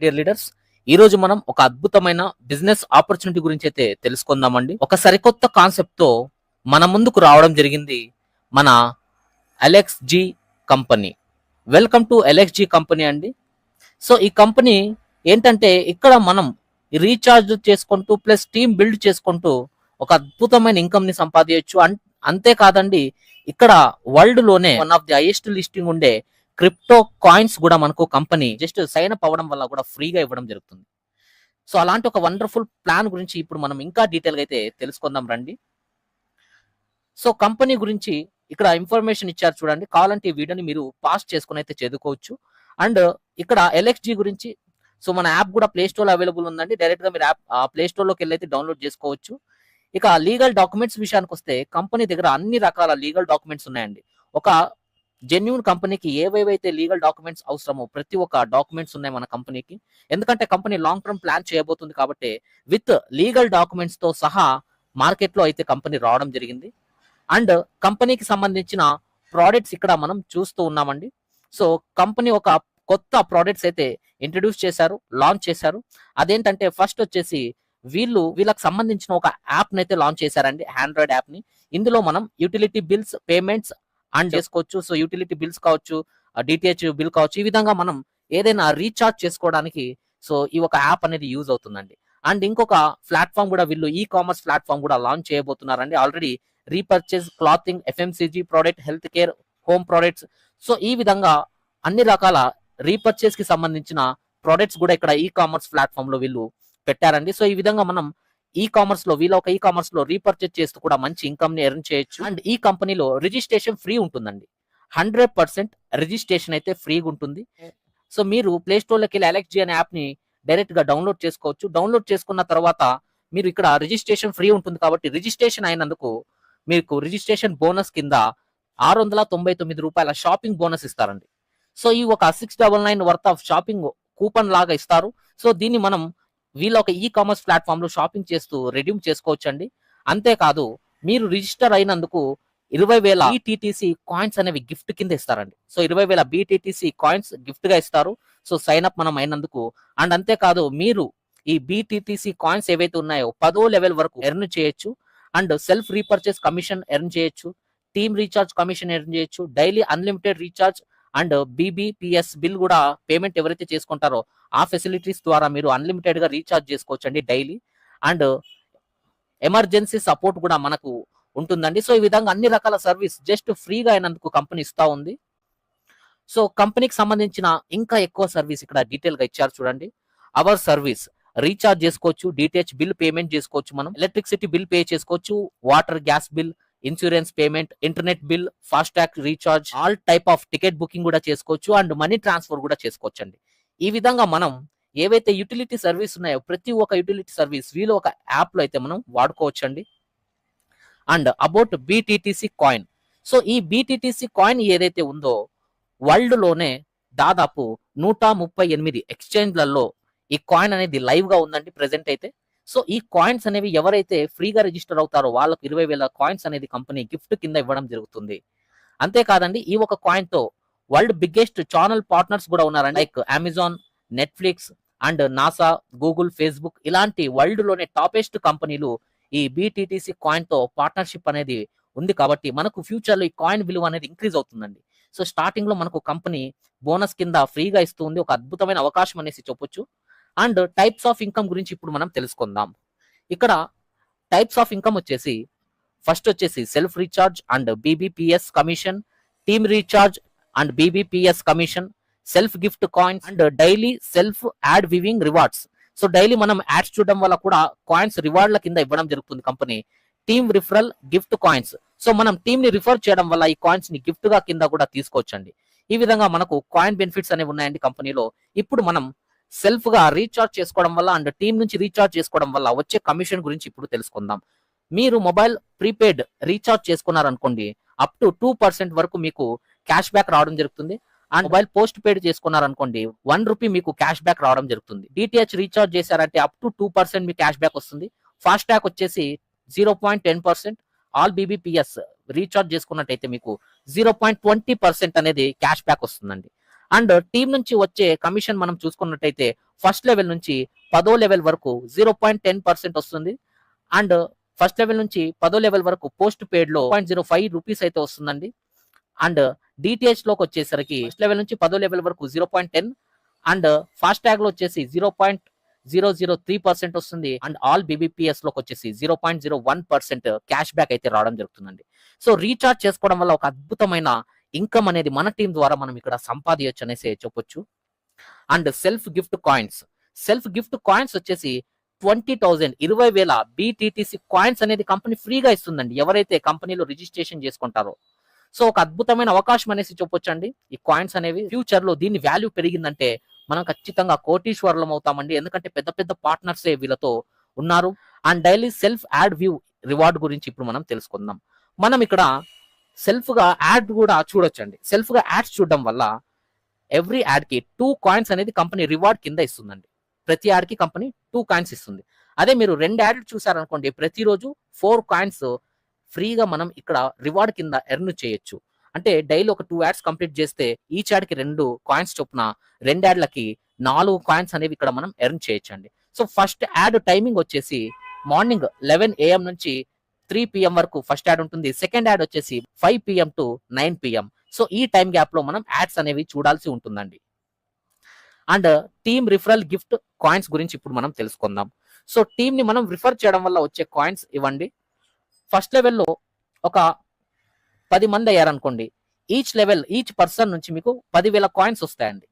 Dear leaders ఈ రోజు మనం ఒక అద్భుతమైన బిజినెస్ ఆపర్చునిటీ గురించి అయితే తెలుసుకుందామండి. ఒక సరికొత్త కాన్సెప్ట్తో మన ముందుకు రావడం జరిగింది మన Alex G company welcome to Alex G company అండి. సో ఈ కంపెనీ ఏంటంటే ఇక్కడ మనం రీఛార్జ్ చేసుకుంటూ ప్లస్ టీమ్ బిల్డ్ చేసుకుంటూ ఒక అద్భుతమైన ఇన్కమ్ని సంపాదించవచ్చు. అన్- అంతేకాదండి ఇక్కడ వరల్డ్లోనే one of the highest listing ఉండే క్రిప్టో కాయిన్స్ కూడా మనకు కంపెనీ జస్ట్ సైన్ అప్ అవ్వడం వల్ల కూడా ఫ్రీగా ఇవ్వడం జరుగుతుంది. సో అలాంటి ఒక వండర్ఫుల్ ప్లాన్ గురించి ఇప్పుడు మనం ఇంకా డీటెయిల్గా అయితే తెలుసుకుందాం రండి. సో కంపెనీ గురించి ఇక్కడ ఇన్ఫర్మేషన్ ఇచ్చారు చూడండి. కావాలంటే ఈ వీడియోని మీరు పాస్ చేసుకుని అయితే చదువుకోవచ్చు. అండ్ ఇక్కడ ఎల్ఎక్స్జీ గురించి సో మన యాప్ కూడా ప్లేస్టోర్లో అవైలబుల్ ఉందండి. డైరెక్ట్గా మీరు యాప్ ప్లే స్టోర్లోకి వెళ్ళి అయితే డౌన్లోడ్ చేసుకోవచ్చు. ఇక లీగల్ డాక్యుమెంట్స్ విషయానికి వస్తే కంపెనీ దగ్గర అన్ని రకాల లీగల్ డాక్యుమెంట్స్ ఉన్నాయండి. ఒక జెన్యున్ కంపెనీకి ఏవేవైతే లీగల్ డాక్యుమెంట్స్ అవసరమో ప్రతి ఒక్క డాక్యుమెంట్స్ ఉన్నాయి మన కంపెనీకి ఎందుకంటే కంపెనీ లాంగ్ టర్మ్ ప్లాన్ చేయబోతుంది కాబట్టి విత్ లీగల్ డాక్యుమెంట్స్తో సహా మార్కెట్లో అయితే కంపెనీ రావడం జరిగింది. అండ్ కంపెనీకి సంబంధించిన ప్రోడక్ట్స్ ఇక్కడ మనం చూస్తూ ఉన్నామండి. సో కంపెనీ ఒక కొత్త ప్రోడక్ట్స్ అయితే ఇంట్రడ్యూస్ చేశారు లాంచ్ చేశారు. అదేంటంటే ఫస్ట్ వచ్చేసి వీళ్ళు వీళ్ళకి సంబంధించిన ఒక యాప్ అయితే లాంచ్ చేశారండి ఆండ్రాయిడ్ యాప్ని. ఇందులో మనం యూటిలిటీ బిల్స్ పేమెంట్స్ అండ్ చేసుకోవచ్చు. సో యూటిలిటీ బిల్స్ కావచ్చు డిటిహెచ్ బిల్ కావచ్చు ఈ విధంగా మనం ఏదైనా రీఛార్జ్ చేసుకోవడానికి సో ఈ ఒక యాప్ అనేది యూజ్ అవుతుందండి. అండ్ ఇంకొక ప్లాట్ఫామ్ కూడా వీళ్ళు ఈ కామర్స్ ప్లాట్ఫామ్ కూడా launch చేయబోతున్నారండి. Already repurchase clothing FMCG product health care home products. So ఈ విధంగా అన్ని రకాల రీపర్చేజ్కి సంబంధించిన ప్రోడక్ట్స్ కూడా ఇక్కడ ఈ కామర్స్ ప్లాట్ఫామ్లో వీళ్ళు పెట్టారండి. సో ఈ విధంగా మనం ఈ కామర్స్లో వీళ్ళ ఒక ఈ కామర్స్లో రీపర్చేజ్ చేస్తూ కూడా మంచి ఇన్కమ్ని ఎర్న్ చేయొచ్చు. అండ్ ఈ కంపెనీలో రిజిస్ట్రేషన్ ఫ్రీ ఉంటుందండి. హండ్రెడ్ పర్సెంట్ రిజిస్ట్రేషన్ అయితే ఫ్రీగా ఉంటుంది. సో మీరు ప్లే స్టోర్లోకి వెళ్ళి అలెక్జీ అనే యాప్ని డైరెక్ట్గా డౌన్లోడ్ చేసుకోవచ్చు. డౌన్లోడ్ చేసుకున్న తర్వాత మీరు ఇక్కడ రిజిస్ట్రేషన్ ఫ్రీ ఉంటుంది కాబట్టి రిజిస్ట్రేషన్ అయినందుకు మీకు రిజిస్ట్రేషన్ బోనస్ కింద ఆరు వందల తొంభై తొమ్మిది రూపాయల షాపింగ్ బోనస్ ఇస్తారండి. సో ఈ ఒక six double nine worth of shopping coupon లాగా ఇస్తారు. సో దీన్ని మనం వీళ్ళ ఒక ఈ కామర్స్ ప్లాట్ఫామ్లో షాపింగ్ చేస్తూ రెడ్యూమ్ చేసుకోవచ్చు అండి అంతేకాదు మీరు రిజిస్టర్ అయినందుకు ఇరవై వేల బీటీటీసీ కాయిన్స్ అనేవి గిఫ్ట్ కింద ఇస్తారండి. సో ఇరవై వేల బీటీటీసీ కాయిన్స్ గిఫ్ట్గా ఇస్తారు. సో సైన్ అప్ మనం అయినందుకు. అండ్ అంతేకాదు మీరు ఈ బీటీటీసీ కాయిన్స్ ఏవైతే ఉన్నాయో పదో లెవెల్ వరకు ఎర్న్ చేయొచ్చు. And self repurchase commission earn చేయొచ్చు. టీమ్ రీఛార్జ్ కమిషన్ ఎర్న్ చేయొచ్చు. Daily unlimited recharge and BBPS bill కూడా పేమెంట్ ఎవరైతే చేసుకుంటారో ఆ ఫెసిలిటీస్ ద్వారా మీరు అన్లిమిటెడ్గా రీఛార్జ్ చేసుకోవచ్చండి డైలీ. అండ్ ఎమర్జెన్సీ సపోర్ట్ కూడా మనకు ఉంటుందండి. సో ఈ విధంగా అన్ని రకాల సర్వీస్ జస్ట్ ఫ్రీగా అయినందుకు కంపెనీ ఇస్తా ఉంది. సో కంపెనీకి సంబంధించిన ఇంకా ఎక్కువ సర్వీస్ ఇక్కడ డీటెయిల్గా ఇచ్చారు చూడండి. అవర్ సర్వీస్ రీఛార్జ్ చేసుకోవచ్చు డిటిహెచ్ బిల్ పేమెంట్ చేసుకోవచ్చు మనం. ఎలక్ట్రిసిటీ బిల్ పే చేసుకోవచ్చు water gas bill insurance payment internet bill fast recharge all type of ticket booking కూడా చేసుకోవచ్చు అండ్ మనీ ట్రాన్స్ఫర్ కూడా చేసుకోవచ్చు అండి ఈ విధంగా మనం ఏవైతే యూటిలిటీ సర్వీస్ ఉన్నాయో ప్రతి ఒక్క యూటిలిటీ సర్వీస్ వీళ్ళు ఒక యాప్లో అయితే మనం వాడుకోవచ్చు అండి and about BTTC coin. So ఈ బీటీటీసీ కాయిన్ ఏదైతే ఉందో వరల్డ్లోనే దాదాపు నూట ముప్పై ఎనిమిది ఎక్స్చేంజ్లలో ఈ కాయిన్ అనేది లైవ్గా ఉందండి ప్రెసెంట్ అయితే. సో ఈ కాయిన్స్ అనేవి ఎవరైతే ఫ్రీగా రిజిస్టర్ అవుతారో వాళ్ళకు ఇరవై వేల కాయిన్స్ అనేది కంపెనీ గిఫ్ట్ కింద ఇవ్వడం జరుగుతుంది. అంతేకాదండి ఈ ఒక కాయిన్తో వరల్డ్ బిగ్గెస్ట్ ఛానల్ పార్ట్నర్స్ కూడా ఉన్నారండి like Amazon Netflix and NASA Google Facebook ఇలాంటి వరల్డ్లోనే టాపెస్ట్ కంపెనీలు ఈ బీటీటీసీ కాయిన్తో పార్ట్నర్షిప్ అనేది ఉంది కాబట్టి మనకు ఫ్యూచర్లో ఈ కాయిన్ విలువ అనేది ఇంక్రీజ్ అవుతుందండి. సో స్టార్టింగ్లో మనకు కంపెనీ బోనస్ కింద ఫ్రీగా ఇస్తుంది ఒక అద్భుతమైన అవకాశం అనేసి చెప్పొచ్చు. అండ్ టైప్స్ ఆఫ్ ఇన్కమ్ గురించి ఇప్పుడు మనం తెలుసుకుందాం. ఇక్కడ టైప్స్ ఆఫ్ ఇన్కమ్ వచ్చేసి ఫస్ట్ వచ్చేసి self recharge and BBPS commission team recharge and BBPS commission self gift coins and daily self ad viewing rewards. So daily మనం యాడ్స్ చూడడం వల్ల కూడా కాయిన్స్ రివార్డ్ల కింద ఇవ్వడం జరుగుతుంది company. Team referral gift coins. So మనం టీమ్ని రిఫర్ చేయడం వల్ల ఈ కాయిన్స్ని గిఫ్ట్గా కింద కూడా తీసుకోవచ్చండి. ఈ విధంగా మనకు కాయిన్ బెనిఫిట్స్ అనేవి ఉన్నాయండి కంపెనీలో. ఇప్పుడు మనం సెల్ఫ్గా రీఛార్జ్ చేసుకోవడం వల్ల అండ్ టీమ్ నుంచి రీఛార్జ్ చేసుకోవడం వల్ల వచ్చే కమిషన్ గురించి ఇప్పుడు తెలుసుకుందాం. మీరు మొబైల్ ప్రీపెయిడ్ రీఛార్జ్ చేసుకున్నారనుకోండి అప్ టు టూ పర్సెంట్ వరకు మీకు క్యాష్ బ్యాక్ రావడం జరుగుతుంది. అండ్ మొబైల్ పోస్ట్ పెయిడ్ చేసుకున్నారనుకోండి వన్ రూపీ మీకు క్యాష్ బ్యాక్ రావడం జరుగుతుంది. డిటిహెచ్ రీఛార్జ్ చేశారంటే అప్ టు టూ పర్సెంట్ మీకు క్యాష్ బ్యాక్ వస్తుంది. ఫాస్ట్ ట్యాగ్ వచ్చేసి zero point ten percent all BBPS recharge చేసుకున్నట్టయితే మీకు జీరో పాయింట్ ట్వంటీ పర్సెంట్ అనేది క్యాష్ బ్యాక్ వస్తుందండి. అండ్ టీం నుంచి వచ్చే కమిషన్ మనం చూసుకున్నట్టయితే ఫస్ట్ లెవెల్ నుంచి పదో లెవెల్ వరకు జీరో పాయింట్ టెన్ పర్సెంట్ వస్తుంది. అండ్ ఫస్ట్ లెవెల్ నుంచి పదో లెవెల్ వరకు పోస్ట్ పేడ్లో పాయింట్ జీరో ఫైవ్ రూపీస్ అయితే వస్తుందండి. అండ్ డిటిహెచ్లోకి వచ్చేసరికి ఫస్ట్ లెవెల్ నుంచి పదో లెవెల్ వరకు zero point ten and fast ట్యాగ్లో వచ్చేసి zero point zero zero three percent వస్తుంది. అండ్ ఆల్ బీబీపీఎస్లోకి వచ్చేసి zero point zero one percent cash back అయితే రావడం జరుగుతుందండి. సో రీఛార్జ్ చేసుకోవడం వల్ల ఒక అద్భుతమైన ఇన్కమ్ అనేది మన టీం ద్వారా మనం ఇక్కడ సంపాదించచ్చు అనేసి చెప్పొచ్చు. And self gift coins self gift coins వచ్చేసి ట్వంటీ థౌసండ్ ఇరవై వేల బీటీటీసీ కాయిన్స్ అనేది కంపెనీ ఫ్రీగా ఇస్తుందండి. ఎవరైతే కంపెనీలో రిజిస్ట్రేషన్ చేసుకుంటారో. సో ఒక అద్భుతమైన అవకాశం అనేసి చెప్పొచ్చు అండి ఈ కాయిన్స్ అనేవి ఫ్యూచర్లో దీని వాల్యూ పెరిగిందంటే మనం ఖచ్చితంగా కోటీశ్వరులం అవుతామండి. ఎందుకంటే పెద్ద పెద్ద పార్ట్నర్సే వీళ్ళతో ఉన్నారు. And daily self ad view reward గురించి ఇప్పుడు మనం తెలుసుకుందాం. మనం ఇక్కడ సెల్ఫ్గా యాడ్ కూడా చూడొచ్చండి. సెల్ఫ్గా యాడ్స్ చూడడం వల్ల ఎవ్రీ యాడ్కి టూ కాయిన్స్ అనేది కంపెనీ రివార్డ్ కింద ఇస్తుందండి. ప్రతి యాడ్కి కంపెనీ టూ కాయిన్స్ ఇస్తుంది. అదే మీరు రెండు యాడ్లు చూసారనుకోండి ప్రతిరోజు ఫోర్ కాయిన్స్ ఫ్రీగా మనం ఇక్కడ రివార్డ్ కింద ఎర్న్ చేయొచ్చు. అంటే డైలీ ఒక టూ యాడ్స్ కంప్లీట్ చేస్తే ఈచ్ యాడ్కి రెండు కాయిన్స్ చొప్పున రెండు యాడ్లకి నాలుగు కాయిన్స్ అనేవి ఇక్కడ మనం ఎర్న్ చేయొచ్చు అండి సో ఫస్ట్ యాడ్ టైమింగ్ వచ్చేసి మార్నింగ్ లెవెన్ ఏఎం నుంచి త్రీ పిఎం వరకు ఫస్ట్ యాడ్ ఉంటుంది. సెకండ్ యాడ్ వచ్చేసి five PM to nine PM so ఈ టైం గ్యాప్లో మనం యాడ్స్ అనేవి చూడాల్సి ఉంటుందండి. And team referral gift coins గురించి ఇప్పుడు మనం తెలుసుకుందాం. సో టీమ్ని మనం రిఫర్ చేయడం వల్ల వచ్చే కాయిన్స్ ఇవ్వండి. ఫస్ట్ లెవెల్లో ఒక పది మంది అయ్యారనుకోండి. ఈచ్ లెవెల్ ఈచ్ పర్సన్ నుంచి మీకు పదివేల కాయిన్స్ వస్తాయండి.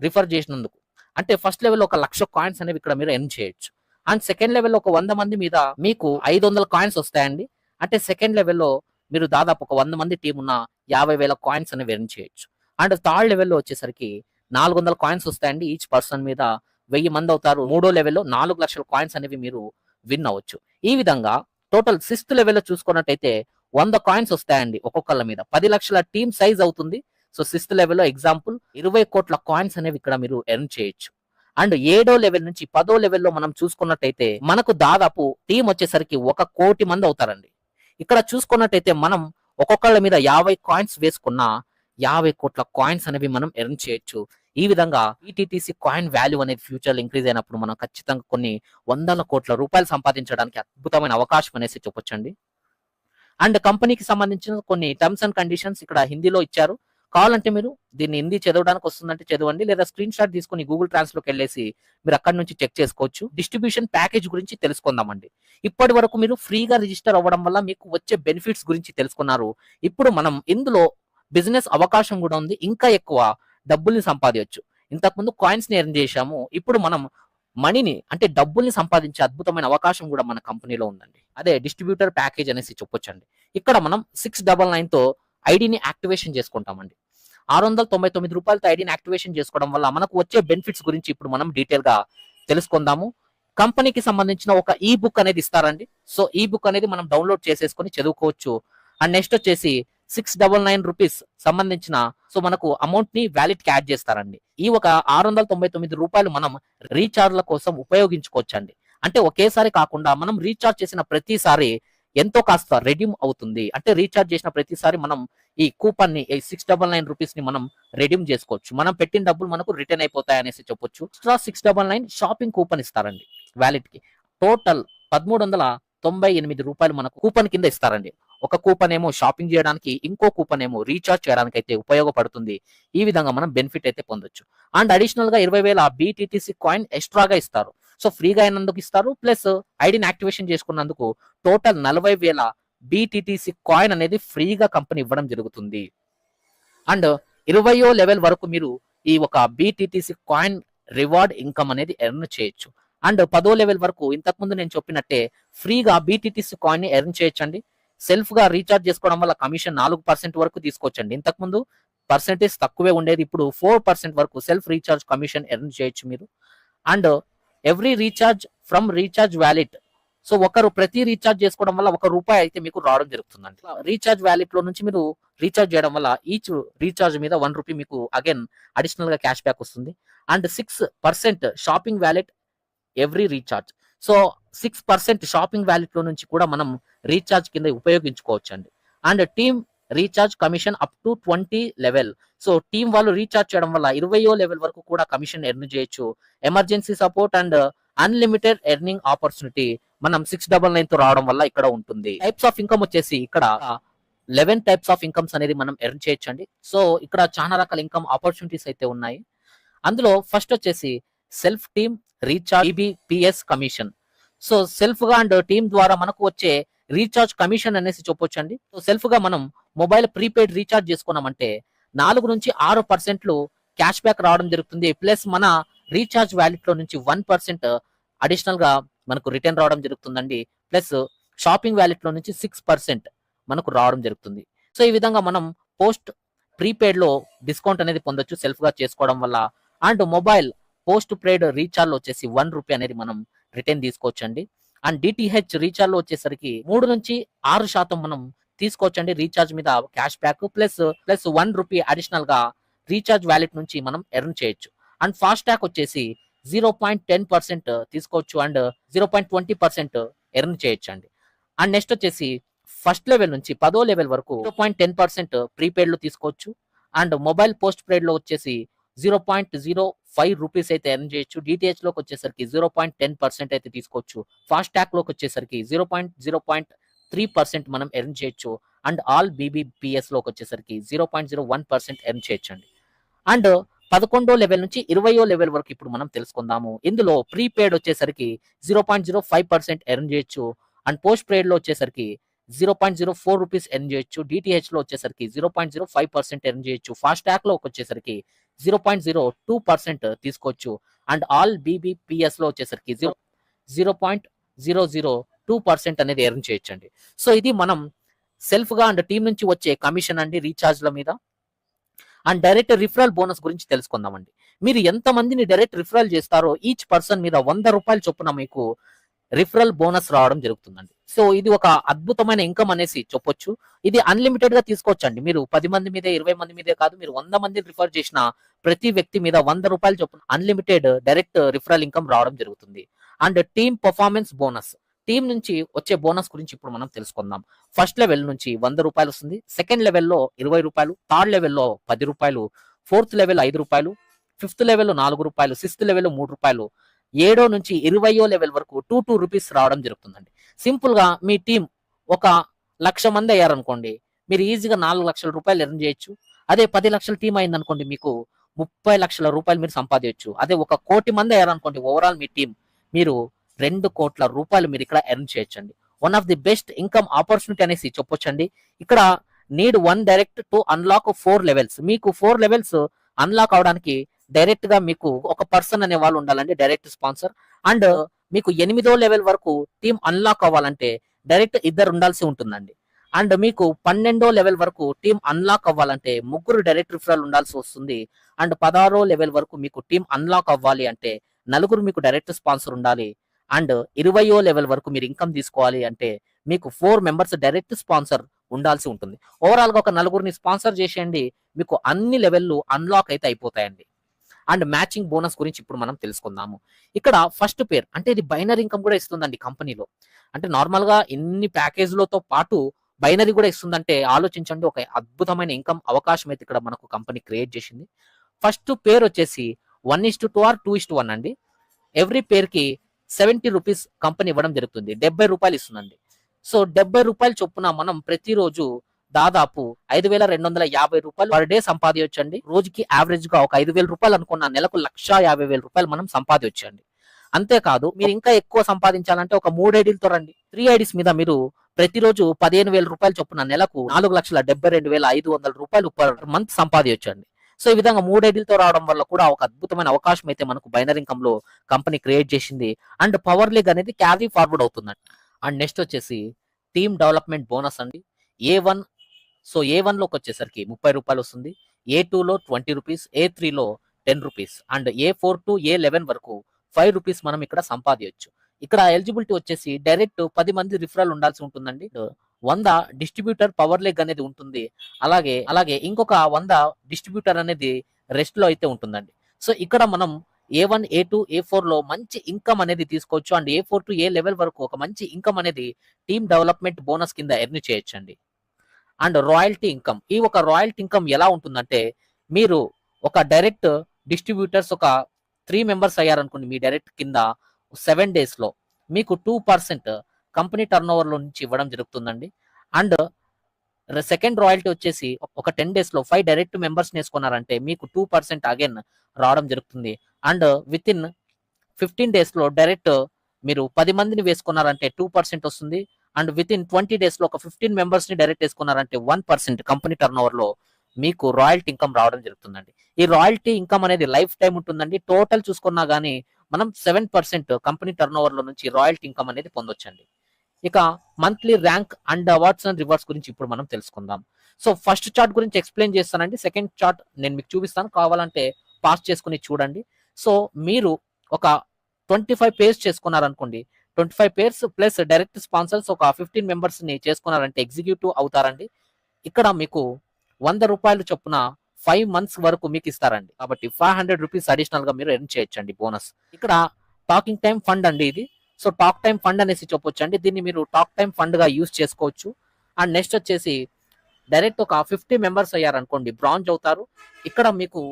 రిఫర్ చేసినందుకు. అంటే ఫస్ట్ లెవెల్ ఒక లక్ష కాయిన్స్ అనేవి ఇక్కడ మీరు ఎర్న్ చేయొచ్చు. అండ్ సెకండ్ లెవెల్లో ఒక వంద మంది మీద మీకు ఐదు వందల కాయిన్స్ వస్తాయండి. అంటే సెకండ్ లెవెల్లో మీరు దాదాపు ఒక వంద మంది టీం ఉన్న యాభై వేల కాయిన్స్ అనేవి ఎర్న్ చేయొచ్చు. అండ్ థర్డ్ లెవెల్లో వచ్చేసరికి నాలుగు వందల కాయిన్స్ వస్తాయండి. ఈచ్ పర్సన్ మీద వెయ్యి మంది అవుతారు. మూడో లెవెల్లో నాలుగు లక్షల కాయిన్స్ అనేవి మీరు విన్ అవ్వచ్చు. ఈ విధంగా టోటల్ సిక్స్త్ లెవెల్లో చూసుకున్నట్టయితే వంద కాయిన్స్ వస్తాయండి ఒక్కొక్కళ్ళ మీద. పది లక్షల టీమ్ సైజ్ అవుతుంది. సో సిక్స్త్ లెవెల్లో ఎగ్జాంపుల్ ఇరవై కోట్ల కాయిన్స్ అనేవి ఇక్కడ మీరు ఎర్న్ చేయొచ్చు. అండ్ ఏడో లెవెల్ నుంచి పదో లెవెల్లో మనం చూసుకున్నట్టయితే మనకు దాదాపు టీం వచ్చేసరికి ఒక కోటి మంది అవుతారండి. ఇక్కడ చూసుకున్నట్టయితే మనం ఒక్కొక్కళ్ళ మీద యాభై కాయిన్స్ వేసుకున్న యాభై కోట్ల కాయిన్స్ అనేవి మనం ఎర్న్ చేయొచ్చు. ఈ విధంగా ఈటీటీసీ కాయిన్ వాల్యూ అనేది ఫ్యూచర్లో ఇంక్రీజ్ అయినప్పుడు మనం ఖచ్చితంగా కొన్ని వందల కోట్ల రూపాయలు సంపాదించడానికి అద్భుతమైన అవకాశం అనేసి చెప్పొచ్చండి. అండ్ కంపెనీకి సంబంధించిన కొన్ని టర్మ్స్ అండ్ కండిషన్స్ ఇక్కడ హిందీలో ఇచ్చారు. కావాలంటే మీరు దీన్ని హిందీ చదవడానికి వస్తుందంటే చదవండి లేదా స్క్రీన్ షాట్ తీసుకుని గూగుల్ ట్రాన్స్లోకి వెళ్ళేసి మీరు అక్కడ నుంచి చెక్ చేసుకోవచ్చు. డిస్ట్రిబ్యూషన్ ప్యాకేజ్ గురించి తెలుసుకుందామండి. ఇప్పటి వరకు మీరు ఫ్రీగా రిజిస్టర్ అవ్వడం వల్ల మీకు వచ్చే బెనిఫిట్స్ గురించి తెలుసుకున్నారు. ఇప్పుడు మనం ఇందులో బిజినెస్ అవకాశం కూడా ఉంది. ఇంకా ఎక్కువ డబ్బుల్ని సంపాదించవచ్చు ఇంతకుముందు కాయిన్స్ని ఎర్న్ చేశాము. ఇప్పుడు మనం మనీని అంటే డబ్బుల్ని సంపాదించే అద్భుతమైన అవకాశం కూడా మన కంపెనీలో ఉందండి. అదే డిస్ట్రిబ్యూటర్ ప్యాకేజ్ అనేసి చెప్పొచ్చండి. ఇక్కడ మనం సిక్స్ డబల్ నైన్తో ఐడిని యాక్టివేషన్ చేసుకుంటామండి. ఆరు వందల తొంభై తొమ్మిది రూపాయలతో ఐడిని యాక్టివేషన్ చేసుకోవడం వల్ల మనకు వచ్చే బెనిఫిట్స్ గురించి ఇప్పుడు మనం డీటెయిల్గా తెలుసుకుందాము. కంపెనీకి సంబంధించిన ఒక ఈ బుక్ అనేది ఇస్తారండి. సో ఈ బుక్ అనేది మనం డౌన్లోడ్ చేసేసుకొని చదువుకోవచ్చు. అండ్ నెక్స్ట్ వచ్చేసి సిక్స్ డబల్ నైన్ రూపీస్ సంబంధించిన సో మనకు అమౌంట్ని వ్యాలిడ్కి యాడ్ చేస్తారండి. ఈ ఒక ఆరు వందల తొంభై తొమ్మిది రూపాయలు మనం రీఛార్జ్ల కోసం ఉపయోగించుకోవచ్చు అండి అంటే ఒకేసారి కాకుండా మనం రీఛార్జ్ చేసిన ప్రతిసారి ఎంతో కాస్త రెడీమ్ అవుతుంది. అంటే రీఛార్జ్ చేసిన ప్రతిసారి మనం ఈ కూపన్ని ఈ సిక్స్ డబల్ నైన్ రూపీస్ని మనం రెడీమ్ చేసుకోవచ్చు. మనం పెట్టిన డబ్బులు మనకు రిటర్న్ అయిపోతాయి అనేసి చెప్పొచ్చు. Extra six double nine shopping coupon ఇస్తారండి వ్యాలెట్కి. టోటల్ పదమూడు వందల తొంభై ఎనిమిది రూపాయలు మనకు కూపన్ కింద ఇస్తారండి. ఒక కూపన్ ఏమో షాపింగ్ చేయడానికి ఇంకో కూపన్ ఏమో రీఛార్జ్ చేయడానికి అయితే ఉపయోగపడుతుంది. ఈ విధంగా మనం బెనిఫిట్ అయితే పొందొచ్చు. అండ్ అడిషనల్గా ఇరవై వేల బీటీటీసీ కాయిన్ ఎక్స్ట్రాగా ఇస్తారు. సో ఫ్రీగా అయినందుకు ఇస్తారు. ప్లస్ ఐడిని యాక్టివేషన్ చేసుకున్నందుకు టోటల్ నలభై వేల బీటీటీసీ కాయిన్ అనేది ఫ్రీగా కంపెనీ ఇవ్వడం జరుగుతుంది. అండ్ ఇరవయో లెవెల్ వరకు మీరు ఈ ఒక బీటీటీసీ కాయిన్ రివార్డ్ ఇన్కమ్ అనేది ఎర్న్ చేయొచ్చు. అండ్ పదో లెవెల్ వరకు ఇంతకుముందు నేను చెప్పినట్టే ఫ్రీగా బీటీటీసీ కాయిన్ ఎర్న్ చేయొచ్చండి. సెల్ఫ్గా రీఛార్జ్ చేసుకోవడం వల్ల కమిషన్ నాలుగు పర్సెంట్ వరకు తీసుకోవచ్చండి. ఇంతకుముందు పర్సెంటేజ్ తక్కువే ఉండేది. ఇప్పుడు ఫోర్ పర్సెంట్ వరకు సెల్ఫ్ రీఛార్జ్ కమిషన్ ఎర్న్ చేయొచ్చు మీరు. And every recharge from recharge valid so ఒకరు ప్రతి రీఛార్జ్ చేసుకోవడం వల్ల ఒక రూపాయి అయితే మీకు రావడం జరుగుతుందండి. రీఛార్జ్ వ్యాలిడ్లో నుంచి మీరు రీఛార్జ్ చేయడం వల్ల ఈచ్ రీఛార్జ్ మీద వన్ రూపీ మీకు అగైన్ అడిషనల్గా క్యాష్ బ్యాక్ వస్తుంది. And six percent shopping wallet every recharge so six percent shopping వ్యాలెట్లో నుంచి కూడా మనం రీఛార్జ్ కింద ఉపయోగించుకోవచ్చు అండి and team recharge commission up to twenty level. So team వాళ్ళు రీఛార్జ్ చేయడం వల్ల ఇరవయో లెవెల్ వరకు కూడా కమిషన్ ఎర్న్ చేయొచ్చు. Emergency support and unlimited earning opportunity మనం సిక్స్ డబల్ నైన్తో రావడం వల్ల ఇక్కడ ఉంటుంది. టైప్స్ ఆఫ్ ఇన్కమ్ వచ్చేసి ఇక్కడ లెవెన్ టైప్స్ ఆఫ్ ఇన్కమ్స్ అనేది మనం ఎర్న్ చేయొచ్చండి. సో ఇక్కడ చాలా రకాల ఇన్కమ్ ఆపర్చునిటీస్ అయితే ఉన్నాయి. అందులో ఫస్ట్ వచ్చేసి self team recharge PS commission. So సెల్ఫ్గా అండ్ టీమ్ ద్వారా మనకు వచ్చే రీఛార్జ్ కమిషన్ అనేసి చెప్పొచ్చండి. సో సెల్ఫ్గా మనం మొబైల్ ప్రీపెయిడ్ రీఛార్జ్ చేసుకున్నామంటే నాలుగు నుంచి ఆరు పర్సెంట్లు క్యాష్ బ్యాక్ రావడం జరుగుతుంది. ప్లస్ మన రీఛార్జ్ వ్యాలెట్లో నుంచి వన్ పర్సెంట్ అడిషనల్గా మనకు రిటర్న్ రావడం జరుగుతుందండి. ప్లస్ షాపింగ్ వ్యాలెట్లో నుంచి సిక్స్ పర్సెంట్ మనకు రావడం జరుగుతుంది. సో ఈ విధంగా మనం పోస్ట్ ప్రీపెయిడ్లో డిస్కౌంట్ అనేది పొందొచ్చు సెల్ఫ్గా చేసుకోవడం వల్ల. And mobile post paid recharge వచ్చేసి వన్ రూపీ అనేది మనం రిటర్న్ తీసుకోవచ్చండి. అండ్ డిటిహెచ్ రీఛార్జ్లో వచ్చేసరికి మూడు నుంచి ఆరు శాతం మనం తీసుకోవచ్చండి. రీఛార్జ్ మీద cash back plus plus one rupee అడిషనల్గా రీఛార్జ్ వ్యాలెట్ నుంచి మనం ఎర్న్ చేయొచ్చు. అండ్ ఫాస్ట్ ట్యాక్ వచ్చేసి జీరో పాయింట్ టెన్ పర్సెంట్ తీసుకోవచ్చు and zero point twenty percent earn చేయొచ్చు అండి అండ్ నెక్స్ట్ వచ్చేసి ఫస్ట్ లెవెల్ నుంచి పదో లెవెల్ వరకు జీరో పాయింట్ టెన్ పర్సెంట్ ప్రీపెయిడ్లో తీసుకోవచ్చు. అండ్ మొబైల్ పోస్ట్ పెయిడ్లో వచ్చేసి zero point zero five rupees అయితే ఎర్న్ చేయొచ్చు. డిటిహెచ్లోకి వచ్చేసరికి జీరో పాయింట్ టెన్ పర్సెంట్ అయితే తీసుకోవచ్చు. ఫాస్ట్ ట్యాగ్లోకి వచ్చేసరికి zero point zero point three percent మనం ఎర్న్ చేయొచ్చు. అండ్ ఆల్ బీబీపీఎస్లోకి వచ్చేసరికి zero point zero one percent earn చేయొచ్చు అండి అండ్ పదకొండో లెవెల్ నుంచి ఇరవయో లెవెల్ వరకు ఇప్పుడు మనం తెలుసుకుందాము. ఇందులో ప్రీపెయిడ్ వచ్చేసరికి zero point zero five percent earn చేయొచ్చు. అండ్ పోస్ట్ పెయిడ్లో వచ్చేసరికి zero point zero four rupees earn చేయొచ్చు డిటిహెచ్లో వచ్చేసరికి zero point zero five percent earn చేయొచ్చు. ఫాస్ట్ ట్యాగ్లో వచ్చేసరికి zero point zero two percent తీసుకోవచ్చు. అండ్ ఆల్ బీబీపీఎస్లో వచ్చేసరికి zero zero point zero zero two percent అనేది ఎర్న్ చేయొచ్చండి. సో ఇది మనం సెల్ఫ్గా అండ్ టీం నుంచి వచ్చే కమిషన్ అండి రీఛార్జ్ల మీద. అండ్ డైరెక్ట్ రిఫరల్ బోనస్ గురించి తెలుసుకుందామండి. మీరు ఎంత మందిని డైరెక్ట్ రిఫరల్ చేస్తారో ఈచ్ పర్సన్ మీద వంద రూపాయలు చొప్పున మీకు రిఫరల్ బోనస్ రావడం జరుగుతుందండి. సో ఇది ఒక అద్భుతమైన ఇన్కమ్ అనేసి చెప్పొచ్చు. ఇది అన్లిమిటెడ్గా తీసుకోవచ్చు అండి మీరు పది మంది మీద ఇరవై మంది మీదే కాదు మీరు వంద మంది రిఫర్ చేసిన ప్రతి వ్యక్తి మీద వంద రూపాయలు చొప్పున అన్లిమిటెడ్ డైరెక్ట్ రిఫరల్ ఇన్కమ్ రావడం జరుగుతుంది. And team performance bonus team నుంచి వచ్చే బోనస్ గురించి ఇప్పుడు మనం తెలుసుకుందాం. ఫస్ట్ లెవెల్ నుంచి వంద రూపాయలు వస్తుంది. సెకండ్ లెవెల్లో ఇరవై రూపాయలు థర్డ్ లెవెల్లో పది రూపాయలు ఫోర్త్ లెవెల్ ఐదు రూపాయలు ఫిఫ్త్ లెవెల్లో నాలుగు రూపాయలు సిక్స్త్ లెవెల్లో మూడు రూపాయలు ఏడో నుంచి ఇరవయో లెవెల్ వరకు టూ టూ రూపీస్ రావడం జరుగుతుందండి. సింపుల్గా మీ టీం ఒక లక్ష మంది అయ్యారనుకోండి మీరు ఈజీగా నాలుగు లక్షల రూపాయలు ఎర్న్ చేయొచ్చు. అదే పది లక్షల టీం అయిందనుకోండి మీకు ముప్పై లక్షల రూపాయలు మీరు సంపాదించవచ్చు అదే ఒక కోటి మంది అయ్యారనుకోండి ఓవరాల్ మీ టీం మీరు రెండు కోట్ల రూపాయలు మీరు ఇక్కడ ఎర్న్ చేయొచ్చండి. One of the best income opportunity అనేసి చెప్పొచ్చండి. ఇక్కడ need one direct to unlock four levels మీకు ఫోర్ లెవెల్స్ అన్లాక్ అవడానికి డైరెక్ట్గా మీకు ఒక పర్సన్ అనే వాళ్ళు ఉండాలండి డైరెక్ట్ స్పాన్సర్. అండ్ మీకు ఎనిమిదో లెవెల్ వరకు టీం అన్లాక్ అవ్వాలంటే డైరెక్ట్ ఇద్దరు ఉండాల్సి ఉంటుందండి. అండ్ మీకు పన్నెండో లెవెల్ వరకు టీం అన్లాక్ అవ్వాలంటే ముగ్గురు డైరెక్ట్ రిఫరల్ ఉండాల్సి వస్తుంది. అండ్ పదహారో లెవెల్ వరకు మీకు టీం అన్లాక్ అవ్వాలి అంటే నలుగురు మీకు డైరెక్ట్ స్పాన్సర్ ఉండాలి. అండ్ ఇరవయో లెవెల్ వరకు మీరు ఇన్కమ్ తీసుకోవాలి అంటే మీకు ఫోర్ మెంబర్స్ డైరెక్ట్ స్పాన్సర్ ఉండాల్సి ఉంటుంది. ఓవరాల్గా ఒక నలుగురిని స్పాన్సర్ చేసేయండి మీకు అన్ని లెవెల్లు అన్లాక్ అయితే అయిపోతాయండి. అండ్ మ్యాచింగ్ బోనస్ గురించి ఇప్పుడు మనం తెలుసుకుందాము. ఇక్కడ ఫస్ట్ పేర్ అంటే ఇది బైనరీ ఇన్కమ్ కూడా ఇస్తుందండి కంపెనీలో. అంటే నార్మల్గా ఇన్ని ప్యాకేజ్లతో పాటు బైనరీ కూడా ఇస్తుందంటే ఆలోచించండి ఒక అద్భుతమైన ఇన్కమ్ అవకాశం అయితే ఇక్కడ మనకు కంపెనీ క్రియేట్ చేసింది. ఫస్ట్ పేర్ వచ్చేసి one is to two or two is to one అండి. ఎవ్రీ పేర్కి సెవెంటీ రూపీస్ కంపెనీ ఇవ్వడం జరుగుతుంది. డెబ్బై రూపాయలు ఇస్తుందండి. సో డెబ్బై రూపాయలు చొప్పున మనం ప్రతిరోజు దాదాపు ఐదు వేల రెండు వందల యాభై రూపాయలు పర్ డే సంపాదించండి. రోజుకి యావరేజ్గా ఒక ఐదు వేల రూపాయలు అనుకున్న నెలకు లక్ష యాభై వేల రూపాయలు మనం సంపాదించండి. అంతేకాదు మీరు ఇంకా ఎక్కువ సంపాదించాలంటే ఒక మూడు ఐడీలతో రండి త్రీ ఐడీస్ మీద మీరు ప్రతిరోజు పదిహేను వేల రూపాయలు చొప్పున నెలకు నాలుగు లక్షల డెబ్బై రెండు వేల ఐదు వందల రూపాయలు పర్ మంత్ సంపాదించండి. సో ఈ విధంగా మూడు ఐడీలతో రావడం వల్ల కూడా ఒక అద్భుతమైన అవకాశం అయితే మనకు బైనర్ ఇన్కమ్లో కంపెనీ క్రియేట్ చేసింది. అండ్ పవర్ లీగ్ అనేది క్యారీ ఫార్వర్డ్ అవుతుందండి. అండ్ నెక్స్ట్ వచ్చేసి టీమ్ డెవలప్మెంట్ బోనస్ అండి. ఏ వన్ సో ఏ వన్లోకి వచ్చేసరికి ముప్పై రూపాయలు వస్తుంది ఏ టూ లో ట్వంటీ రూపీస్ ఏ త్రీలో ten rupees and A four to A eleven వరకు ఫైవ్ రూపీస్ మనం ఇక్కడ సంపాదించవచ్చు ఇక్కడ ఎలిజిబిలిటీ వచ్చేసి డైరెక్ట్ పది మంది రిఫరల్ ఉండాల్సి ఉంటుందండి. వంద డిస్ట్రిబ్యూటర్ పవర్ లెగ్ అనేది ఉంటుంది. అలాగే అలాగే ఇంకొక వంద డిస్ట్రిబ్యూటర్ అనేది రెస్ట్లో అయితే ఉంటుందండి. సో ఇక్కడ మనం ఏ వన్ ఏ టూ ఏ ఫోర్లో మంచి ఇన్కమ్ అనేది తీసుకోవచ్చు and A four to A level వరకు ఒక మంచి ఇన్కమ్ అనేది టీమ్ డెవలప్మెంట్ బోనస్ కింద ఎర్న్ చేయొచ్చండి. And royalty income. ఈ ఒక రాయల్టీ ఇన్కమ్ ఎలా ఉంటుందంటే మీరు ఒక డైరెక్ట్ డిస్ట్రిబ్యూటర్స్ ఒక త్రీ మెంబర్స్ అయ్యారనుకోండి మీ డైరెక్ట్ కింద సెవెన్ డేస్లో మీకు టూ పర్సెంట్ కంపెనీ టర్న్ ఓవర్లో నుంచి ఇవ్వడం జరుగుతుందండి. అండ్ సెకండ్ రాయల్టీ వచ్చేసి ఒక టెన్ డేస్లో ఫైవ్ డైరెక్ట్ మెంబర్స్ వేసుకున్నారంటే మీకు టూ పర్సెంట్ అగైన్ రావడం జరుగుతుంది. అండ్ విత్ ఇన్ ఫిఫ్టీన్ డేస్లో డైరెక్ట్ మీరు పది మందిని వేసుకున్నారంటే టూ పర్సెంట్ వస్తుంది. అండ్ విత్ ఇన్ ట్వంటీ డేస్లో ఒక ఫిఫ్టీన్ మెంబర్స్ని డైరెక్ట్ చేసుకున్నారంటే వన్ పర్సెంట్ కంపెనీ టర్న్ ఓవర్లో మీకు రాయల్టీ ఇన్కమ్ రావడం జరుగుతుందండి. ఈ రాయల్టీ ఇన్కమ్ అనేది లైఫ్ టైం ఉంటుందండి. టోటల్ చూసుకున్నా గానీ మనం సెవెన్ పర్సెంట్ కంపెనీ టర్న్ ఓవర్లో నుంచి రాయల్టీ ఇన్కమ్ అనేది పొందొచ్చండి. ఇక monthly rank and awards and rewards గురించి ఇప్పుడు మనం తెలుసుకుందాం. సో ఫస్ట్ చార్ట్ గురించి ఎక్స్ప్లెయిన్ చేస్తానండి. సెకండ్ చార్ట్ నేను మీకు చూపిస్తాను. కావాలంటే పాస్ చేసుకుని చూడండి. సో మీరు ఒక twenty five pairs చేసుకున్నారనుకోండి twenty five pairs plus direct sponsors ఒక ఫిఫ్టీన్ మెంబర్స్ని చేసుకున్నారంటే ఎగ్జిక్యూటివ్ అవుతారండి. ఇక్కడ మీకు వంద రూపాయలు చొప్పున ఫైవ్ మంత్స్ వరకు మీకు ఇస్తారండి. కాబట్టి ఫైవ్ హండ్రెడ్ రూపీస్ అడిషనల్గా మీరు ఎర్న్ చేయొచ్చండి బోనస్ ఇక్కడ టాకింగ్ టైం ఫండ్ అండి ఇది. సో టాక్ టైం ఫండ్ అనేసి చెప్పొచ్చు అండి దీన్ని మీరు టాక్ టైం ఫండ్గా యూజ్ చేసుకోవచ్చు. అండ్ నెక్స్ట్ వచ్చేసి డైరెక్ట్ ఒక ఫిఫ్టీ మెంబర్స్ అయ్యారనుకోండి బ్రాంజ్ అవుతారు. ఇక్కడ మీకు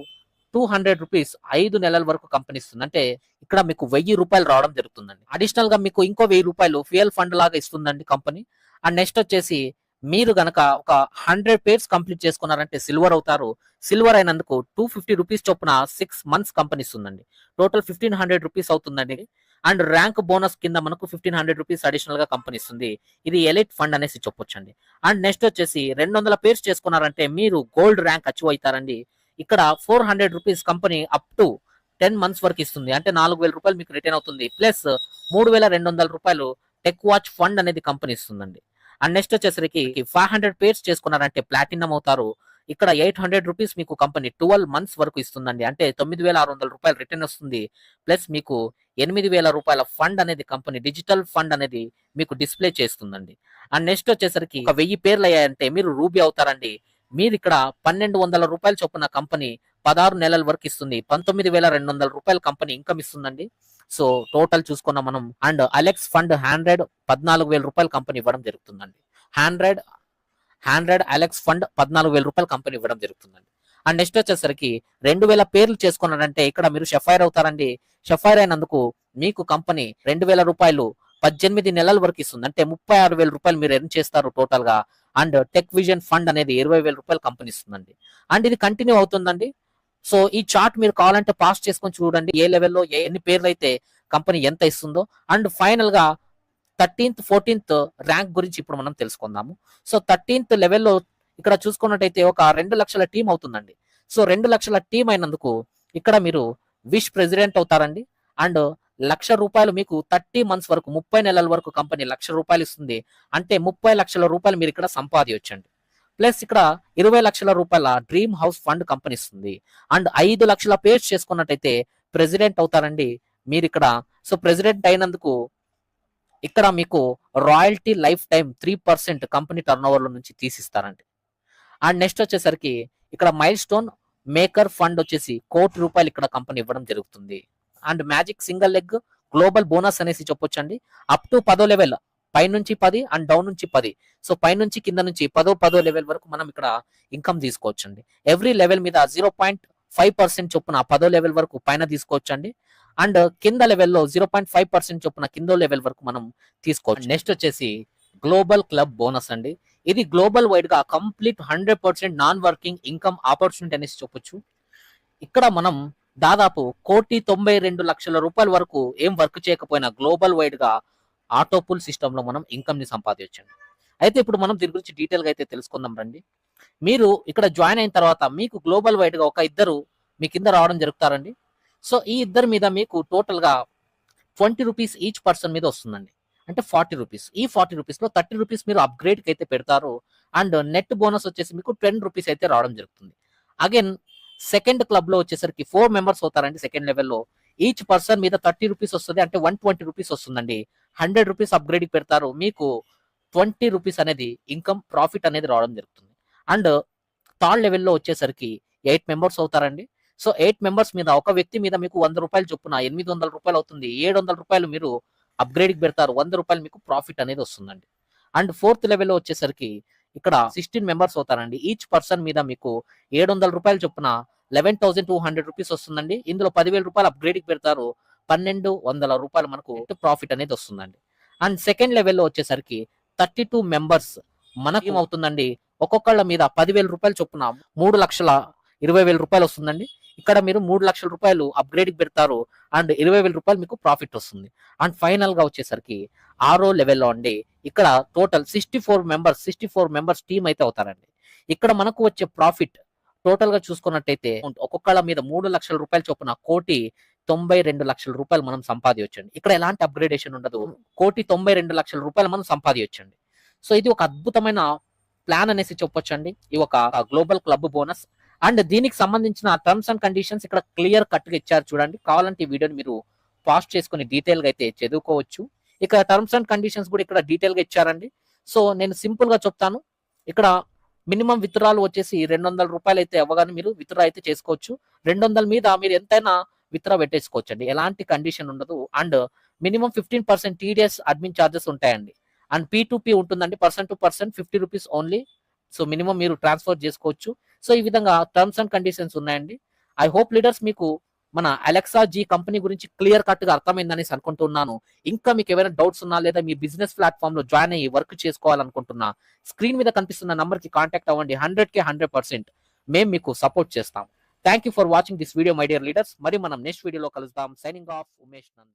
టూ హండ్రెడ్ రూపీస్ ఐదు నెలల వరకు కంపెనీ ఇస్తుంది. అంటే ఇక్కడ మీకు వెయ్యి రూపాయలు రావడం జరుగుతుందండి. అడిషనల్గా మీకు ఇంకో వెయ్యి రూపాయలు ఫ్యూయల్ ఫండ్ లాగా ఇస్తుందండి కంపెనీ. అండ్ నెక్స్ట్ వచ్చేసి మీరు గనక ఒక హండ్రెడ్ పేర్స్ కంప్లీట్ చేసుకున్నారంటే సిల్వర్ అవుతారు. సిల్వర్ అయినందుకు టూ ఫిఫ్టీ రూపీస్ చొప్పున సిక్స్ మంత్స్ కంపెనీ ఇస్తుందండి. టోటల్ ఫిఫ్టీన్ హండ్రెడ్ రూపీస్ అవుతుందండి. అండ్ ర్యాంక్ బోనస్ కింద మనకు ఫిఫ్టీన్ హండ్రెడ్ రూపీస్ అడిషనల్గా కంపెనీ ఇస్తుంది. ఇది ఎలైట్ ఫండ్ అనేసి చెప్పొచ్చండి. అండ్ నెక్స్ట్ వచ్చేసి రెండు వందల పేర్స్ చేసుకున్నారంటే మీరు గోల్డ్ ర్యాంక్ అచీవ్ అవుతారండి. ఇక్కడ four hundred rupees company up to ten months వరకు ఇస్తుంది. అంటే నాలుగు వేల రూపాయలు మీకు రిటర్న్ అవుతుంది. ప్లస్ మూడు వేల రెండు వందల రూపాయలు టెక్ వాచ్ ఫండ్ అనేది కంపెనీ ఇస్తుందండి. అండ్ నెక్స్ట్ వచ్చేసరికి ఫైవ్ హండ్రెడ్ పేర్స్ చేసుకున్నారంటే ప్లాటినం అవుతారు. ఇక్కడ ఎయిట్ హండ్రెడ్ రూపీస్ మీకు కంపెనీ ట్వెల్వ్ మంత్స్ వరకు ఇస్తుందండి. అంటే తొమ్మిది వేల ఆరు వందల రూపాయలు రిటర్న్ వస్తుంది. ప్లస్ మీకు ఎనిమిది వేల రూపాయల ఫండ్ అనేది కంపెనీ డిజిటల్ ఫండ్ అనేది మీకు డిస్ప్లే చేస్తుందండి. అండ్ నెక్స్ట్ వచ్చేసరికి ఒక వెయ్యి పేర్లు అయ్యాయంటే మీరు రూబీ అవుతారండి. మీరు ఇక్కడ పన్నెండు వందల రూపాయల చొప్పున కంపెనీ పదహారు నెలల వరకు ఇస్తుంది. పంతొమ్మిది వేల రెండు వందల రూపాయల కంపెనీ ఇన్కమ్ ఇస్తుందండి. సో టోటల్ చూసుకున్న మనం. అండ్ అలెక్స్ ఫండ్ హండ్రెడ్ పద్నాలుగు వేల రూపాయల కంపెనీ ఇవ్వడం జరుగుతుందండి. హండ్రెడ్ హండ్రెడ్ అలెక్స్ ఫండ్ పద్నాలుగు వేల రూపాయల కంపెనీ ఇవ్వడం జరుగుతుందండి. అండ్ నెక్స్ట్ వచ్చేసరికి రెండు వేల పేర్లు చేసుకున్నారంటే ఇక్కడ మీరు షఫైర్ అవుతారండి. షఫైర్ అయినందుకు మీకు కంపెనీ రెండు వేల రూపాయలు పద్దెనిమిది నెలల వరకు ఇస్తుంది. అంటే ముప్పై ఆరు వేల రూపాయలు మీరు ఎర్న్ చేస్తారు టోటల్గా. అండ్ టెక్ విజన్ ఫండ్ అనేది ఇరవై వేల రూపాయలు కంపెనీ ఇస్తుందండి. అండ్ ఇది కంటిన్యూ అవుతుందండి. సో ఈ చార్ట్ మీరు కావాలంటే పాస్ చేసుకొని చూడండి ఏ లెవెల్లో ఏ ఎన్ని పేర్లు అయితే కంపెనీ ఎంత ఇస్తుందో. అండ్ ఫైనల్గా థర్టీన్త్ ఫోర్టీన్త్ ర్యాంక్ గురించి ఇప్పుడు మనం తెలుసుకుందాము. సో థర్టీన్త్ లెవెల్లో ఇక్కడ చూసుకున్నట్టయితే ఒక రెండు లక్షల టీం అవుతుందండి. సో రెండు లక్షల టీం అయినందుకు ఇక్కడ మీరు విష్ ప్రెసిడెంట్ అవుతారండి. అండ్ లక్ష రూపాయలు మీకు థర్టీ మంత్స్ వరకు ముప్పై నెలల వరకు కంపెనీ లక్ష రూపాయలు ఇస్తుంది. అంటే ముప్పై లక్షల రూపాయలు మీరు ఇక్కడ సంపాదించండి. ప్లస్ ఇక్కడ ఇరవై లక్షల రూపాయల డ్రీమ్ హౌస్ ఫండ్ కంపెనీ ఇస్తుంది. అండ్ ఐదు లక్షల పేర్స్ చేసుకున్నట్టయితే ప్రెసిడెంట్ అవుతారండి. మీరు ఇక్కడ సో ప్రెసిడెంట్ అయినందుకు ఇక్కడ మీకు royalty lifetime three percent company turn ఓవర్ల నుంచి తీసిస్తారండి. అండ్ నెక్స్ట్ వచ్చేసరికి ఇక్కడ మైల్ స్టోన్ మేకర్ ఫండ్ వచ్చేసి కోటి రూపాయలు ఇక్కడ కంపెనీ ఇవ్వడం జరుగుతుంది. And magic single leg global bonus అనేసి చెప్పొచ్చండి. అప్ టు పదో లెవెల్ పైనుంచి పది అండ్ డౌన్ నుంచి పది. సో పైనుంచి కింద నుంచి పదో పదో లెవెల్ వరకు మనం ఇక్కడ ఇన్కమ్ తీసుకోవచ్చండి. ఎవ్రీ లెవెల్ మీద జీరో పాయింట్ ఫైవ్ పర్సెంట్ చొప్పున పదో లెవెల్ వరకు పైన తీసుకోవచ్చండి. అండ్ కింద లెవెల్లో జీరో పాయింట్ ఫైవ్ పర్సెంట్ చొప్పున కింద లెవెల్ వరకు మనం తీసుకోవచ్చు. నెక్స్ట్ వచ్చేసి గ్లోబల్ క్లబ్ బోనస్ అండి. ఇది గ్లోబల్ వైడ్గా complete hundred percent non working income opportunity అనేసి చెప్పొచ్చు. ఇక్కడ మనం దాదాపు కోటి తొంభై రెండు లక్షల రూపాయల వరకు ఏం వర్క్ చేయకపోయినా గ్లోబల్ వైడ్గా ఆటోపుల్ సిస్టంలో మనం ఇన్కమ్ని సంపాదించండి. అయితే ఇప్పుడు మనం దీని గురించి డీటెయిల్గా అయితే తెలుసుకుందాం రండి. మీరు ఇక్కడ జాయిన్ అయిన తర్వాత మీకు గ్లోబల్ వైడ్గా ఒక ఇద్దరు మీ కింద రావడం జరుగుతారండి. సో ఈ ఇద్దరి మీద మీకు టోటల్గా ట్వంటీ రూపీస్ ఈచ్ పర్సన్ మీద వస్తుందండి. అంటే ఫార్టీ రూపీస్ ఈ ఫార్టీ రూపీస్లో థర్టీ రూపీస్ మీరు అప్గ్రేడ్కి అయితే పెడతారు. అండ్ నెట్ బోనస్ వచ్చేసి మీకు టెన్ రూపీస్ అయితే రావడం జరుగుతుంది. అగైన్ సెకండ్ క్లబ్లో వచ్చేసరికి ఫోర్ మెంబర్స్ అవుతారండి సెకండ్ లెవెల్లో ఈచ్ పర్సన్ మీద థర్టీ రూపీస్ వస్తుంది. అంటే వన్ ట్వంటీ రూపీస్ వస్తుందండి. హండ్రెడ్ రూపీస్ అప్గ్రేడ్ పెడతారు. మీకు ట్వంటీ రూపీస్ అనేది ఇన్కమ్ ప్రాఫిట్ అనేది రావడం జరుగుతుంది. అండ్ థర్డ్ లెవెల్లో వచ్చేసరికి ఎయిట్ మెంబర్స్ అవుతారండి. సో ఎయిట్ మెంబర్స్ మీద ఒక వ్యక్తి మీద మీకు వంద రూపాయలు చొప్పున ఎనిమిది వందల రూపాయలు అవుతుంది. ఏడు వందల రూపాయలు మీరు అప్గ్రేడ్కి పెడతారు. వంద రూపాయలు మీకు ప్రాఫిట్ అనేది వస్తుందండి. అండ్ ఫోర్త్ లెవెల్లో వచ్చేసరికి ఇక్కడ సిక్స్టీన్ మెంబర్స్ అవుతారండి. ఈచ్ పర్సన్ మీద మీకు ఏడు వందల రూపాయలు చొప్పున eleven thousand two hundred rupees వస్తుందండి. ఇందులో పదివేల రూపాయలు అప్గ్రేడ్కి పెడతారు. పన్నెండు వందల రూపాయలు మనకు ప్రాఫిట్ అనేది వస్తుందండి. అండ్ సెకండ్ లెవెల్లో వచ్చేసరికి థర్టీ టూ మెంబర్స్ మనకి ఏమవుతుందండి? ఒక్కొక్కళ్ళ మీద పదివేల రూపాయలు చొప్పున మూడు లక్షల ఇరవై వేల రూపాయలు వస్తుందండి. ఇక్కడ మీరు మూడు లక్షల రూపాయలు అప్గ్రేడ్ పెడతారు అండ్ ఇరవై వేల రూపాయలు మీకు ప్రాఫిట్ వస్తుంది. అండ్ ఫైనల్గా వచ్చేసరికి ఆరో లెవెల్లో అండి ఇక్కడ total sixty four members sixty four members team అయితే అవుతారండి. ఇక్కడ మనకు వచ్చే ప్రాఫిట్ టోటల్గా చూసుకున్నట్టయితే ఒక్కొక్కళ్ళ మీద మూడు లక్షల రూపాయల చొప్పున కోటి తొంభై రెండు లక్షల రూపాయలు మనం సంపాదించండి. ఇక్కడ ఎలాంటి అప్గ్రేడేషన్ ఉండదు. కోటి తొంభై రెండు లక్షల రూపాయలు మనం సంపాదించండి. సో ఇది ఒక అద్భుతమైన ప్లాన్ అనేసి చెప్పొచ్చండి. ఇది ఒక గ్లోబల్ క్లబ్ బోనస్ అండ్ దీనికి సంబంధించిన టర్మ్స్ అండ్ కండిషన్స్ ఇక్కడ క్లియర్ కట్గా ఇచ్చారు చూడండి. కావాలంటే ఈ వీడియోని మీరు పాస్ చేసుకుని డీటెయిల్గా అయితే చదువుకోవచ్చు. ఇక్కడ టర్మ్స్ అండ్ కండిషన్స్ కూడా ఇక్కడ డీటెయిల్గా ఇచ్చారండి. సో నేను సింపుల్గా చెప్తాను. ఇక్కడ మినిమం విత్డ్రాలు వచ్చేసి రెండు వందల రూపాయలు అయితే అవ్వగానే మీరు విత్డ్రా అయితే చేసుకోవచ్చు. రెండు వందల మీద మీరు ఎంతైనా విత్డ్రా పెట్టేసుకోవచ్చు అండి ఎలాంటి కండిషన్ ఉండదు. And minimum fifteen percent TDS admin charges ఉంటాయండి. అండ్ పీ టు పీ ఉంటుందండి. Person to person fifty rupees only. So minimum మీరు ట్రాన్స్ఫర్ చేసుకోవచ్చు. సో ఈ విధంగా టర్మ్స్ అండ్ కండిషన్స్ ఉన్నాయండి. ఐ హోప్ లీడర్స్ మీకు మన అలెక్సా జీ కంపెనీ గురించి క్లియర్ కట్గా అర్థమైందని అనుకుంటున్నాను. ఇంకా మీకు ఏమైనా డౌట్స్ ఉన్నా లేదా మీ బిజినెస్ ప్లాట్ఫామ్లో జాయిన్ అయ్యి వర్క్ చేసుకోవాలనుకుంటున్నా స్క్రీన్ మీద కనిపిస్తున్న నంబర్కి కాంటాక్ట్ అవ్వండి. హండ్రెడ్కి హండ్రెడ్ పర్సెంట్. మేము మీకు సపోర్ట్ చేస్తాం. Thank you for watching this video my dear leaders మరి మనం నెక్స్ట్ వీడియోలో కలుద్దాం. Signing off Umesh Nandan